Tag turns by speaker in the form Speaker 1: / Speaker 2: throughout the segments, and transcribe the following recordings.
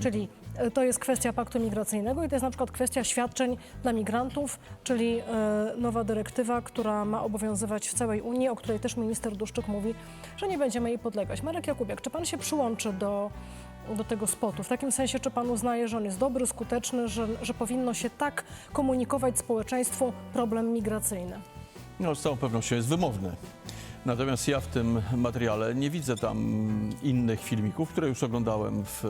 Speaker 1: Czyli e, to jest kwestia paktu migracyjnego i to jest na przykład kwestia świadczeń dla migrantów, czyli e, nowa dyrektywa, która ma obowiązywać w całej Unii, o której też minister Duszczyk mówi, że nie będziemy jej podlegać. Marek Jakubiak, czy pan się przyłączy do, do tego spotu? W takim sensie, czy pan uznaje, że on jest dobry, skuteczny, że, że powinno się tak komunikować społeczeństwu problem migracyjny?
Speaker 2: No, z całą pewnością jest wymowny. Natomiast ja w tym materiale nie widzę tam innych filmików, które już oglądałem w,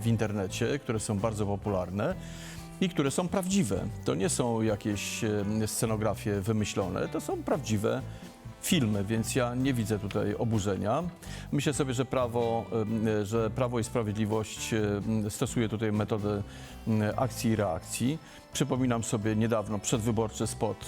Speaker 2: w internecie, które są bardzo popularne i które są prawdziwe. To nie są jakieś scenografie wymyślone, to są prawdziwe filmy, więc ja nie widzę tutaj oburzenia. Myślę sobie, że prawo, że prawo i sprawiedliwość stosuje tutaj metodę akcji i reakcji. Przypominam sobie niedawno przedwyborczy spot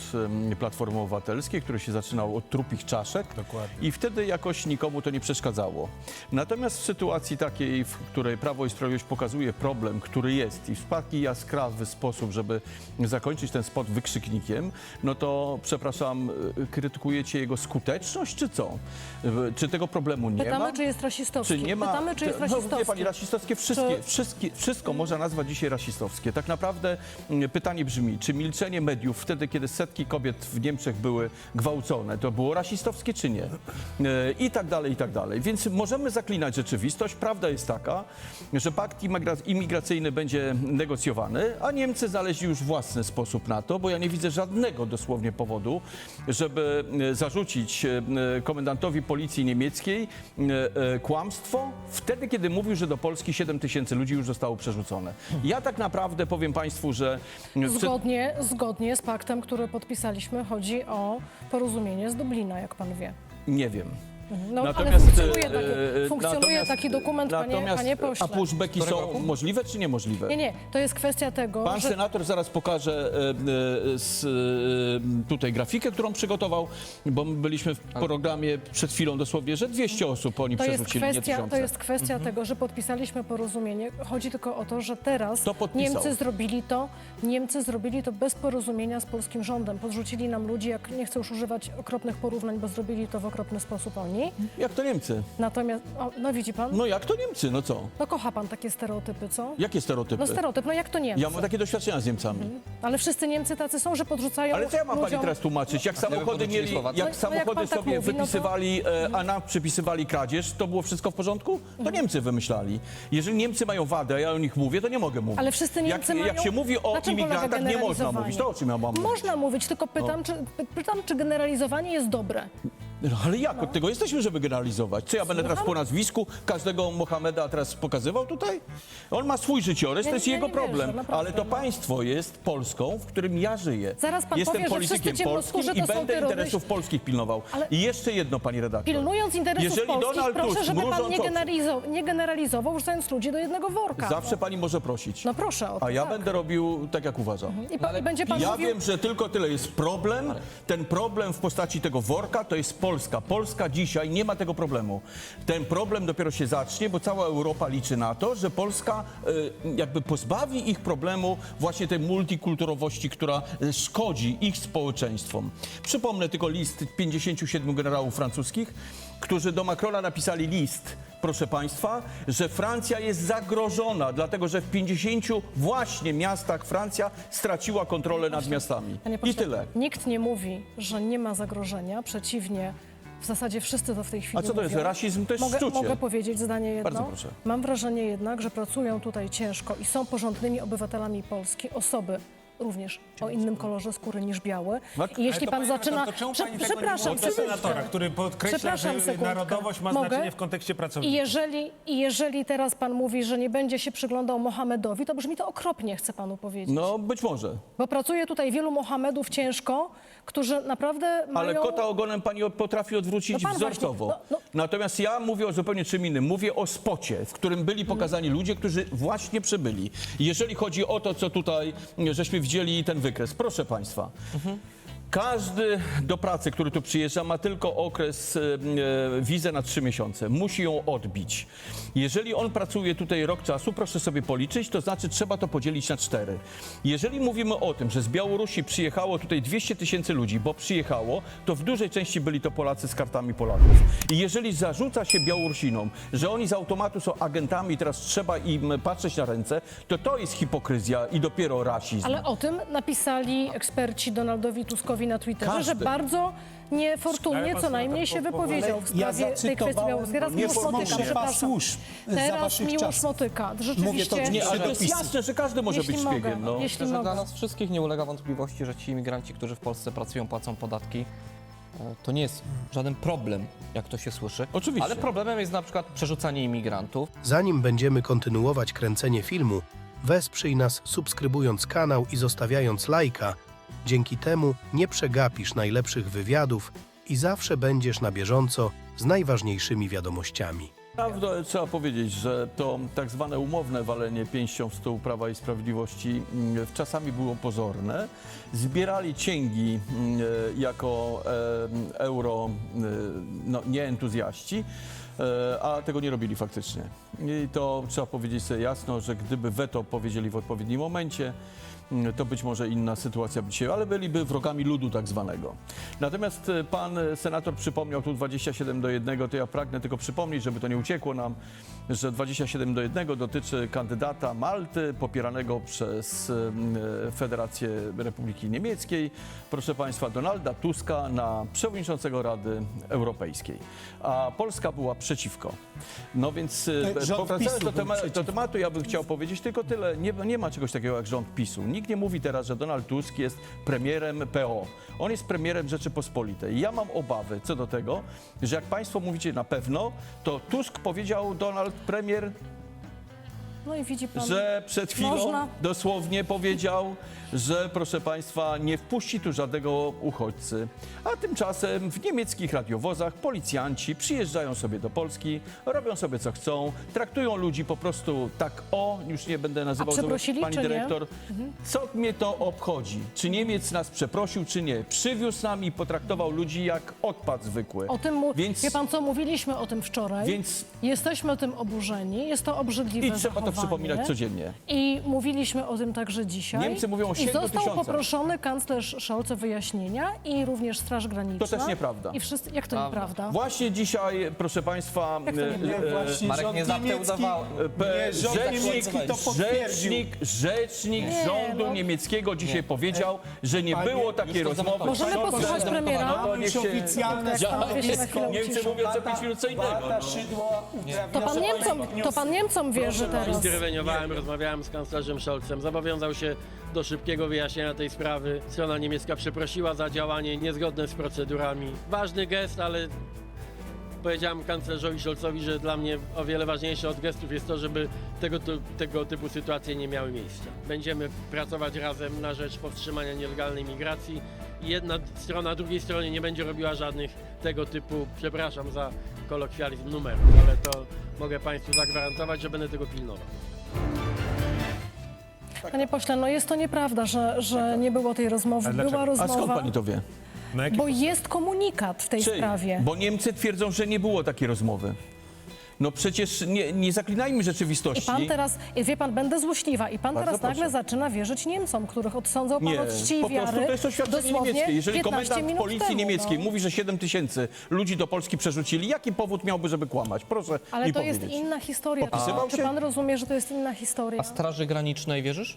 Speaker 2: Platformy Obywatelskiej, który się zaczynał od trupich czaszek.
Speaker 3: Dokładnie.
Speaker 2: I wtedy jakoś nikomu to nie przeszkadzało. Natomiast w sytuacji takiej, w której Prawo i Sprawiedliwość pokazuje problem, który jest i w taki jaskrawy sposób, żeby zakończyć ten spot wykrzyknikiem, no to przepraszam, y, krytykujecie jego skuteczność, czy co? Y, Czy tego problemu nie
Speaker 1: Pytamy,
Speaker 2: ma?
Speaker 1: czy jest rasistowski.
Speaker 2: Czy nie ma?
Speaker 1: Pytamy, czy jest
Speaker 2: No, wie
Speaker 1: rasistowski.
Speaker 2: pani, rasistowskie wszystkie,
Speaker 1: Czy-
Speaker 2: wszystkie, wszystko można nazwać dzisiaj rasistowskie. Tak naprawdę mm, pytanie brzmi, czy milczenie mediów wtedy, kiedy setki kobiet w Niemczech były gwałcone, to było rasistowskie, czy nie? E, I tak dalej, i tak dalej. Więc możemy zaklinać rzeczywistość. Prawda jest taka, że pakt imigra- imigracyjny będzie negocjowany, a Niemcy znaleźli już własny sposób na to, bo ja nie widzę żadnego dosłownie powodu, żeby e, zarzucić e, komendantowi policji niemieckiej kłamstwo wtedy, kiedy mówił, że do Polski 7 tysięcy ludzi już zostało przerzucone. Ja tak naprawdę powiem Państwu, że
Speaker 1: Zgodnie, zgodnie z paktem, który podpisaliśmy, chodzi o porozumienie z Dublina, jak pan wie.
Speaker 2: nie wiem.
Speaker 1: No, ale
Speaker 2: Natomiast,
Speaker 1: funkcjonuje,
Speaker 2: e,
Speaker 1: taki, funkcjonuje
Speaker 2: natomiast-
Speaker 1: taki dokument, panie,
Speaker 2: natomiast,
Speaker 1: panie pośle.
Speaker 2: A pushbacki są możliwe czy niemożliwe?
Speaker 1: Nie, nie, to jest kwestia tego,
Speaker 2: Pan
Speaker 1: że
Speaker 2: senator zaraz pokaże e, e, z, e, tutaj grafikę, którą przygotował, bo my byliśmy w programie przed chwilą dosłownie, że 200 osób oni
Speaker 1: to jest
Speaker 2: przerzucili, nie
Speaker 1: kwestia, to jest kwestia tego, że podpisaliśmy porozumienie. Chodzi tylko o to, że teraz
Speaker 2: Kto podpisał?
Speaker 1: Niemcy zrobili to, Niemcy zrobili to bez porozumienia z polskim rządem. Podrzucili nam ludzi, jak nie chcę już używać okropnych porównań, bo zrobili to w okropny sposób oni.
Speaker 2: Jak to Niemcy?
Speaker 1: Natomiast, o, no widzi pan,
Speaker 2: No jak to Niemcy? No co?
Speaker 1: no kocha pan takie stereotypy, co?
Speaker 2: Jakie stereotypy?
Speaker 1: No stereotyp, no jak to Niemcy?
Speaker 2: Ja mam takie doświadczenia z Niemcami.
Speaker 1: Ale wszyscy Niemcy tacy są, że podrzucają
Speaker 2: Ale co ja mam pani
Speaker 1: ludziom...
Speaker 2: teraz tłumaczyć? Jak samochody
Speaker 4: podrzucili
Speaker 2: mieli,
Speaker 4: Słowacy?
Speaker 1: No, no jak
Speaker 2: samochody
Speaker 1: pan tak
Speaker 2: sobie
Speaker 1: mówi, no to-
Speaker 2: wypisywali, e, a nam przypisywali kradzież, to było wszystko w porządku? To Niemcy wymyślali. Jeżeli Niemcy mają wadę, a ja o nich mówię, to nie mogę mówić.
Speaker 1: Ale wszyscy Niemcy
Speaker 2: jak,
Speaker 1: mają...
Speaker 2: jak się mówi o
Speaker 1: Na czym polega
Speaker 2: imigrantach, nie można
Speaker 1: generalizowanie?
Speaker 2: mówić. To o czym ja mam mówić?
Speaker 1: Można mówić, tylko pytam, czy, py- pytam, czy generalizowanie jest dobre.
Speaker 2: No, ale jak? Od tego jesteśmy, żeby generalizować. Co ja będę teraz po nazwisku każdego Mohameda teraz pokazywał tutaj? On ma swój życiorys,
Speaker 1: Ja
Speaker 2: to jest
Speaker 1: ja
Speaker 2: jego
Speaker 1: nie wierzę,
Speaker 2: problem.
Speaker 1: naprawdę,
Speaker 2: ale to
Speaker 1: no.
Speaker 2: państwo jest Polską, w którym ja żyję.
Speaker 1: Zaraz pan
Speaker 2: Jestem
Speaker 1: powie, że
Speaker 2: politykiem polskim
Speaker 1: ciemnoskórzy
Speaker 2: i
Speaker 1: to są
Speaker 2: będę
Speaker 1: terroryści.
Speaker 2: interesów polskich pilnował.
Speaker 1: Ale-
Speaker 2: I jeszcze jedno, pani redaktor.
Speaker 1: Pilnując interesów
Speaker 2: Jeżeli
Speaker 1: polskich,
Speaker 2: Donald
Speaker 1: proszę,
Speaker 2: Tusk,
Speaker 1: żeby pan
Speaker 2: mrużąc
Speaker 1: nie,
Speaker 2: oczu-
Speaker 1: generalizo- nie generalizował, wrzucając ludzi do jednego worka.
Speaker 2: Zawsze pani może prosić.
Speaker 1: No proszę o to,
Speaker 2: A ja
Speaker 1: tak.
Speaker 2: będę robił tak, jak uważam.
Speaker 1: I, pa, i będzie pan
Speaker 2: Ja
Speaker 1: mówił...
Speaker 2: wiem, że tylko tyle jest problem. Ten problem w postaci tego worka to jest Polska. Polska dzisiaj nie ma tego problemu. Ten problem dopiero się zacznie, bo cała Europa liczy na to, że Polska y, jakby pozbawi ich problemu właśnie tej multikulturowości, która y, szkodzi ich społeczeństwom. Przypomnę tylko list 57 generałów francuskich, którzy do Macrona napisali list, proszę Państwa, że Francja jest zagrożona, dlatego że w 50 właśnie miastach Francja straciła kontrolę nad miastami. I tyle.
Speaker 1: Nikt nie mówi, że nie ma zagrożenia, przeciwnie. W zasadzie wszyscy to w tej chwili
Speaker 2: A co to jest?
Speaker 1: mówią.
Speaker 2: Rasizm to jest
Speaker 1: mogę,
Speaker 2: szczucie.
Speaker 1: Mogę powiedzieć zdanie jedno?
Speaker 2: Bardzo proszę.
Speaker 1: Mam wrażenie jednak, że pracują tutaj ciężko i są porządnymi obywatelami Polski osoby również o innym kolorze skóry niż biały.
Speaker 2: Tak?
Speaker 1: I jeśli pan zaczyna...
Speaker 3: redaktor, to czemu
Speaker 1: Prze-
Speaker 3: nie
Speaker 1: przepraszam, przepraszam.
Speaker 3: senatora, który podkreśla,
Speaker 1: Przepraszam
Speaker 3: że
Speaker 1: sekundkę.
Speaker 3: narodowość ma
Speaker 1: Mogę?
Speaker 3: znaczenie w kontekście
Speaker 1: I
Speaker 3: pracowników.
Speaker 1: jeżeli, I jeżeli teraz pan mówi, że nie będzie się przyglądał Mohamedowi, to brzmi to okropnie, chcę panu powiedzieć.
Speaker 2: No być może.
Speaker 1: Bo pracuje tutaj wielu Mohamedów ciężko, którzy naprawdę mają...
Speaker 2: Ale kota ogonem pani potrafi odwrócić
Speaker 1: No pan
Speaker 2: wzorcowo.
Speaker 1: właśnie, no- no-
Speaker 2: Natomiast ja mówię o zupełnie czym innym. Mówię o spocie, w którym byli pokazani ludzie, którzy właśnie przybyli. Jeżeli chodzi o to, co tutaj, żeśmy widzieli ten wykres. Proszę państwa. Każdy do pracy, który tu przyjeżdża, ma tylko okres, e, e, wizę na trzy miesiące. Musi ją odbić. Jeżeli on pracuje tutaj rok czasu, proszę sobie policzyć, to znaczy trzeba to podzielić na cztery. Jeżeli mówimy o tym, że z Białorusi przyjechało tutaj 200 tysięcy ludzi, bo przyjechało, to w dużej części byli to Polacy z kartami Polaków. I jeżeli zarzuca się Białorusinom, że oni z automatu są agentami teraz trzeba im patrzeć na ręce, to to jest hipokryzja i dopiero rasizm.
Speaker 1: Ale o tym napisali eksperci Donaldowi Tuskowi na Twitterze,
Speaker 2: Każdy.
Speaker 1: że bardzo niefortunnie co najmniej się
Speaker 3: po- po-
Speaker 1: wypowiedział w
Speaker 4: Ja
Speaker 1: sprawie tej kwestii. Teraz Miłosz Motyka, przepraszam.
Speaker 4: służb za
Speaker 1: Teraz
Speaker 4: waszych
Speaker 1: Miłosz
Speaker 4: czasów.
Speaker 1: Motyka.
Speaker 4: Mówię
Speaker 1: Rzeczywiście,
Speaker 4: to
Speaker 2: Nie, ale to jest
Speaker 4: Przepisy.
Speaker 2: jasne, że każdy może
Speaker 1: jeśli
Speaker 2: być
Speaker 1: mogę,
Speaker 2: szpiegiem. No.
Speaker 1: jeśli
Speaker 5: Myślę, że
Speaker 1: mogę.
Speaker 5: dla nas wszystkich nie ulega wątpliwości, że ci imigranci, którzy w Polsce pracują, płacą podatki, e, to nie jest żaden problem, jak to się słyszy.
Speaker 2: Oczywiście.
Speaker 5: Ale problemem jest na przykład przerzucanie imigrantów.
Speaker 6: Zanim będziemy kontynuować kręcenie filmu, wesprzyj nas subskrybując kanał i zostawiając lajka. Dzięki temu nie przegapisz najlepszych wywiadów i zawsze będziesz na bieżąco z najważniejszymi wiadomościami.
Speaker 2: Prawda, trzeba powiedzieć, że to tak zwane umowne walenie pięścią w stół Prawa i Sprawiedliwości mm, czasami było pozorne. Zbierali cięgi mm, e, jako euro e, no, nieentuzjaści, e, a tego nie robili faktycznie. I to trzeba powiedzieć sobie jasno, że gdyby weto powiedzieli w odpowiednim momencie, to być może inna sytuacja by się, ale byliby wrogami ludu tak zwanego. Natomiast e, pan e, senator przypomniał tu 27 do 1, to ja pragnę tylko przypomnieć, żeby to nie uciekło nam, że 27 do 1 dotyczy kandydata Malty popieranego przez e, Federację Republiki Niemieckiej, proszę państwa, Donalda Tuska na przewodniczącego Rady Europejskiej. A Polska była przeciwko. No więc
Speaker 4: rząd
Speaker 2: powracając do,
Speaker 4: był
Speaker 2: tema- do tematu, ja bym chciał powiedzieć tylko tyle. Nie, nie ma czegoś takiego jak rząd PiSu. Nikt nie mówi teraz, że Donald Tusk jest premierem PO. On jest premierem Rzeczypospolitej. Ja mam obawy co do tego, że jak państwo mówicie na pewno, to Tusk powiedział Donald premier,
Speaker 1: No i widzi pan,
Speaker 2: że przed chwilą
Speaker 1: Można.
Speaker 2: dosłownie powiedział, że proszę państwa, nie wpuści tu żadnego uchodźcy. A tymczasem w niemieckich radiowozach policjanci przyjeżdżają sobie do Polski, robią sobie co chcą, traktują ludzi po prostu tak o, już nie będę nazywał żeby-
Speaker 1: przeprosili,
Speaker 2: pani
Speaker 1: czy nie?
Speaker 2: dyrektor. Co mnie to obchodzi? Czy Niemiec nas przeprosił, czy nie? Przywiózł nam i potraktował ludzi jak odpad zwykły.
Speaker 1: o tym, mu...
Speaker 2: Więc-
Speaker 1: wie pan co, mówiliśmy o tym wczoraj.
Speaker 2: Więc
Speaker 1: Jesteśmy tym oburzeni, jest to obrzydliwe
Speaker 2: i trzeba to
Speaker 1: zachowanie.
Speaker 2: Przypominać codziennie.
Speaker 1: I mówiliśmy o tym także dzisiaj.
Speaker 2: Niemcy mówią o
Speaker 1: I
Speaker 2: 7
Speaker 1: został
Speaker 2: tysiącach.
Speaker 1: poproszony kanclerz Scholz o wyjaśnienia i również Straż Graniczna.
Speaker 2: To też nieprawda.
Speaker 1: I wszyscy, jak to
Speaker 5: Prawda.
Speaker 1: nieprawda?
Speaker 2: Właśnie dzisiaj, proszę państwa,
Speaker 1: Jak to nie
Speaker 2: e, e,
Speaker 4: Właśnie
Speaker 5: Marek
Speaker 4: rząd
Speaker 5: nie
Speaker 4: niemiecki-.
Speaker 2: P-
Speaker 4: Nie, rząd
Speaker 2: rzecznik,
Speaker 4: niemiecki to potwierdził.
Speaker 2: rzecznik, rzecznik
Speaker 1: Nie,
Speaker 2: rządu
Speaker 1: no.
Speaker 2: niemieckiego dzisiaj powiedział, że nie
Speaker 4: Panie,
Speaker 2: było takiej
Speaker 5: już to
Speaker 2: rozmowy.
Speaker 1: Możemy posłuchać premiera?
Speaker 2: No to
Speaker 4: Już
Speaker 2: niech się-
Speaker 4: oficjalne
Speaker 1: Ja-
Speaker 4: stanowisko.
Speaker 2: Niemcy mówią co 5 minut co innego. No.
Speaker 4: Szydło
Speaker 1: To pan Niemcom, to pan Niemcom wierzy teraz.
Speaker 3: Interweniowałem, rozmawiałem z kanclerzem Scholzem. Zobowiązał się do szybkiego wyjaśnienia tej sprawy. Strona niemiecka przeprosiła za działanie niezgodne z procedurami. Ważny gest, ale powiedziałem kanclerzowi Scholzowi, że dla mnie o wiele ważniejsze od gestów jest to, żeby tego, tego typu sytuacje nie miały miejsca. Będziemy pracować razem na rzecz powstrzymania nielegalnej migracji. Jedna strona drugiej stronie nie będzie robiła żadnych tego typu, przepraszam za kolokwializm, numerów, ale to mogę Państwu zagwarantować, że będę tego pilnował.
Speaker 1: Panie pośle, no jest to nieprawda, że, że nie było tej rozmowy. Była
Speaker 2: A skąd
Speaker 1: rozmowa,
Speaker 2: pani to wie?
Speaker 1: bo jest komunikat w tej
Speaker 2: Czyj?
Speaker 1: sprawie.
Speaker 2: Bo Niemcy twierdzą, że nie było takiej rozmowy. No przecież nie, nie zaklinajmy
Speaker 1: I
Speaker 2: rzeczywistości.
Speaker 1: pan teraz, i wie pan, będę złośliwa, i pan
Speaker 2: Bardzo
Speaker 1: teraz nagle
Speaker 2: proszę.
Speaker 1: zaczyna wierzyć Niemcom, których odsądzał pan
Speaker 2: Nie,
Speaker 1: od czci i
Speaker 2: po
Speaker 1: wiary.
Speaker 2: prostu to jest oświadczenie
Speaker 1: dosłownie
Speaker 2: niemieckie. Jeżeli
Speaker 1: 15
Speaker 2: komendant
Speaker 1: minut
Speaker 2: policji
Speaker 1: temu,
Speaker 2: niemieckiej
Speaker 1: no.
Speaker 2: mówi, że 7 tysięcy ludzi do Polski przerzucili, jaki powód miałby, żeby kłamać? Proszę
Speaker 1: Ale
Speaker 2: mi
Speaker 1: to jest
Speaker 2: powiedzieć.
Speaker 1: inna historia.
Speaker 2: Podpisywał
Speaker 1: Czy
Speaker 2: się?
Speaker 1: pan rozumie, że to jest inna historia?
Speaker 5: A Straży Granicznej wierzysz?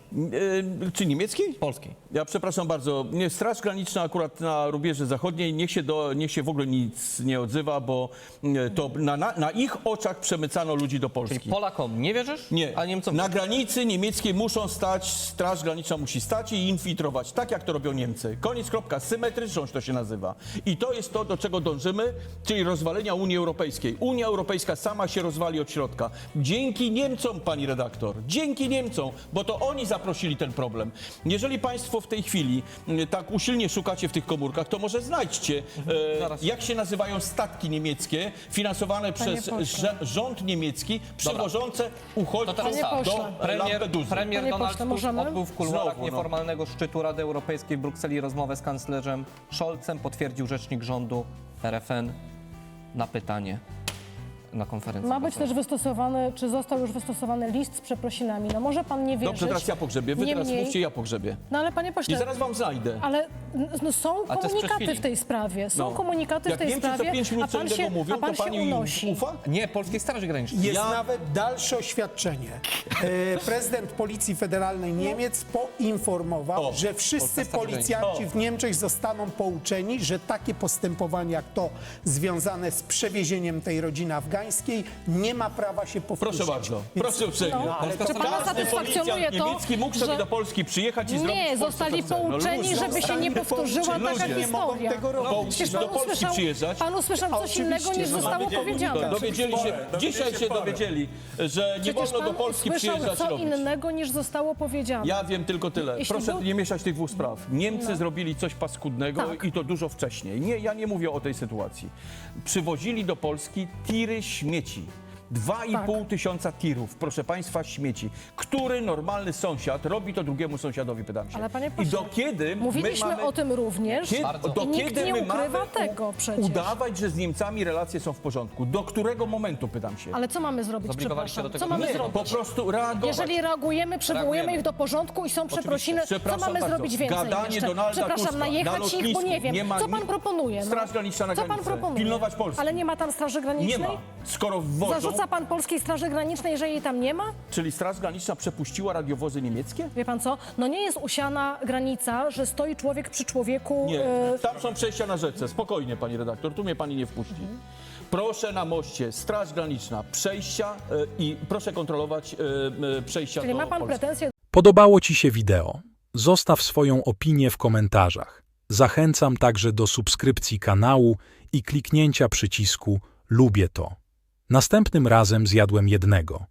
Speaker 2: E, czy niemieckiej?
Speaker 5: Polskiej.
Speaker 2: Ja przepraszam bardzo, nie, Straż Graniczna akurat na rubieży zachodniej, niech się, do, niech się w ogóle nic nie odzywa, bo e, to na, na, na ich oczach przemycano ludzi do
Speaker 5: Czyli
Speaker 2: Polski.
Speaker 5: Polakom nie wierzysz?
Speaker 2: Nie,
Speaker 5: A Niemcom
Speaker 2: na granicy niemieckiej muszą stać, Straż Graniczna musi stać i infiltrować, tak jak to robią Niemcy. Koniec, kropka, symetryczność to się nazywa. I to jest to, do czego dążymy, czyli rozwalenia Unii Europejskiej. Unia Europejska sama się rozwali od środka. Dzięki Niemcom, pani redaktor, dzięki Niemcom, bo to oni zaprosili ten problem. Jeżeli państwo w tej chwili mm, tak usilnie szukacie w tych komórkach, to może znajdźcie, e, jak się nazywają statki niemieckie finansowane przez. Rząd niemiecki przywożące uchodźców
Speaker 1: Panie
Speaker 5: tak,
Speaker 1: pośle.
Speaker 5: Premier,
Speaker 2: Lampeduzy.
Speaker 5: premier
Speaker 1: Panie
Speaker 5: Donald
Speaker 1: pośle,
Speaker 5: Tusk
Speaker 1: możemy?
Speaker 5: odbył w kuluarach
Speaker 2: Znowu, no.
Speaker 5: nieformalnego szczytu Rady Europejskiej w Brukseli rozmowę z kanclerzem Scholzem, potwierdził rzecznik rządu RFN na pytanie na konferencji.
Speaker 1: Ma być też wystosowany, czy został już wystosowany list z przeprosinami. No może pan nie wierzyć.
Speaker 2: Dobrze, teraz ja pogrzebię. Wy teraz
Speaker 1: Niemniej-
Speaker 2: mówcie, ja pogrzebię.
Speaker 1: No ale panie
Speaker 2: I
Speaker 1: pośle,
Speaker 2: zaraz wam znajdę.
Speaker 1: ale no, są
Speaker 5: Ale to jest przed
Speaker 1: komunikaty w tej sprawie. Są
Speaker 2: No.
Speaker 1: komunikaty
Speaker 2: Jak
Speaker 1: w tej
Speaker 2: Niemcy
Speaker 1: sprawie,
Speaker 2: co 5 minut
Speaker 1: a
Speaker 2: co
Speaker 1: pan
Speaker 2: innego
Speaker 1: się,
Speaker 2: mówią,
Speaker 1: a pan
Speaker 2: to pani
Speaker 1: się
Speaker 2: im
Speaker 1: unosi.
Speaker 2: ufa?
Speaker 5: Nie, Polskiej Straży Granicznej.
Speaker 4: Jest
Speaker 2: Ja-
Speaker 4: nawet dalsze oświadczenie. E, Prezydent Policji Federalnej Niemiec poinformował,
Speaker 2: O,
Speaker 4: że wszyscy
Speaker 5: Polska Straż
Speaker 4: policjanci w Niemczech zostaną pouczeni, że takie postępowanie jak to związane z przewiezieniem tej rodziny nie ma prawa się powtórzyć.
Speaker 2: Proszę bardzo,
Speaker 4: Więc-
Speaker 2: proszę uprzejmie.
Speaker 1: No,
Speaker 5: ale to
Speaker 1: czy pana
Speaker 5: każdy
Speaker 1: satysfakcjonuje
Speaker 2: Policjant
Speaker 1: to,
Speaker 2: niemiecki mógł sobie
Speaker 1: że
Speaker 2: do Polski przyjechać i zrobić
Speaker 1: nie, zostali
Speaker 2: chce. No,
Speaker 1: pouczeni,
Speaker 2: ludzie,
Speaker 1: żeby się nie powtórzyła
Speaker 4: pouczeni,
Speaker 1: taka
Speaker 2: ludzie
Speaker 4: nie mogą
Speaker 1: historia.
Speaker 4: tego robić.
Speaker 2: No,
Speaker 1: Przecież
Speaker 2: do
Speaker 1: pan
Speaker 2: Polski
Speaker 1: usłyszał,
Speaker 2: przyjeżdżać.
Speaker 1: pan usłyszał coś
Speaker 4: Oczywiście,
Speaker 1: innego niż
Speaker 4: że
Speaker 1: zostało
Speaker 4: dowiedzieli-
Speaker 1: powiedziane.
Speaker 2: Do- Dowiedzieli się, dzisiaj się dowiedzieli, że nie
Speaker 1: Przecież
Speaker 2: wolno do
Speaker 1: pan
Speaker 2: Polski
Speaker 1: usłyszał
Speaker 2: przyjeżdżać
Speaker 1: co
Speaker 2: robić.
Speaker 1: innego niż zostało powiedziane.
Speaker 2: Ja wiem tylko tyle.
Speaker 1: Jeśli
Speaker 2: Proszę
Speaker 1: był-
Speaker 2: nie mieszać tych dwóch spraw. Niemcy zrobili coś paskudnego
Speaker 1: Tak.
Speaker 2: i to dużo wcześniej. Nie, ja nie mówię o tej sytuacji. Przywozili do Polski tiry śmieci. 2,5
Speaker 1: Tak.
Speaker 2: tysiąca tirów, proszę Państwa, śmieci. Który normalny sąsiad robi to drugiemu sąsiadowi, pytam się.
Speaker 1: Ale panie
Speaker 2: I
Speaker 1: pośle,
Speaker 2: do kiedy
Speaker 1: Mówiliśmy
Speaker 2: my mamy...
Speaker 1: o tym również
Speaker 2: Kiedy,
Speaker 5: Bardzo.
Speaker 2: do
Speaker 1: i nikt
Speaker 2: kiedy
Speaker 1: nie
Speaker 2: my
Speaker 1: ukrywa
Speaker 2: mamy
Speaker 1: tego przecież.
Speaker 2: udawać, że z Niemcami relacje są w porządku? Do którego momentu, pytam się?
Speaker 1: Ale co mamy zrobić,
Speaker 5: Zobligowaliście
Speaker 1: przepraszam?
Speaker 5: do
Speaker 1: Co mamy
Speaker 5: nie,
Speaker 1: zrobić?
Speaker 2: Po prostu reagować.
Speaker 1: Jeżeli reagujemy, przywołujemy
Speaker 5: Reagujemy.
Speaker 1: ich do porządku i są przeprosiny, co
Speaker 2: Przepraszam
Speaker 1: mamy
Speaker 2: bardzo.
Speaker 1: zrobić więcej
Speaker 2: Gadanie
Speaker 1: jeszcze?
Speaker 2: Donalda
Speaker 1: Przepraszam,
Speaker 2: Tuska
Speaker 1: najechać
Speaker 2: na
Speaker 1: ich, bo
Speaker 2: lotnisku
Speaker 1: nie wiem.
Speaker 2: nie ma
Speaker 1: co pan proponuje? No?
Speaker 2: Straż Graniczna na
Speaker 1: Co pan
Speaker 2: granicy.
Speaker 1: proponuje?
Speaker 2: Pilnować Polski.
Speaker 1: Ale nie ma tam Straży
Speaker 2: Nie
Speaker 1: Granicznej?
Speaker 2: ma. Skoro wwożą,
Speaker 1: Zarzuca pan Polskiej Straży Granicznej, jeżeli jej tam nie ma?
Speaker 2: czyli Straż Graniczna przepuściła radiowozy niemieckie?
Speaker 1: Wie pan co? No nie jest usiana granica, że stoi człowiek przy człowieku.
Speaker 2: Nie,
Speaker 1: e,
Speaker 2: tam są przejścia na rzece. Spokojnie, pani redaktor, tu mnie pani nie wpuści. Proszę na moście, Straż Graniczna, przejścia e, i proszę kontrolować e, e, przejścia
Speaker 1: czyli
Speaker 2: do
Speaker 1: ma pan
Speaker 2: Polski.
Speaker 1: pretensje
Speaker 7: Podobało Ci się wideo? Zostaw swoją opinię w komentarzach. Zachęcam także do subskrypcji kanału i kliknięcia przycisku Lubię to. Następnym razem zjadłem jednego.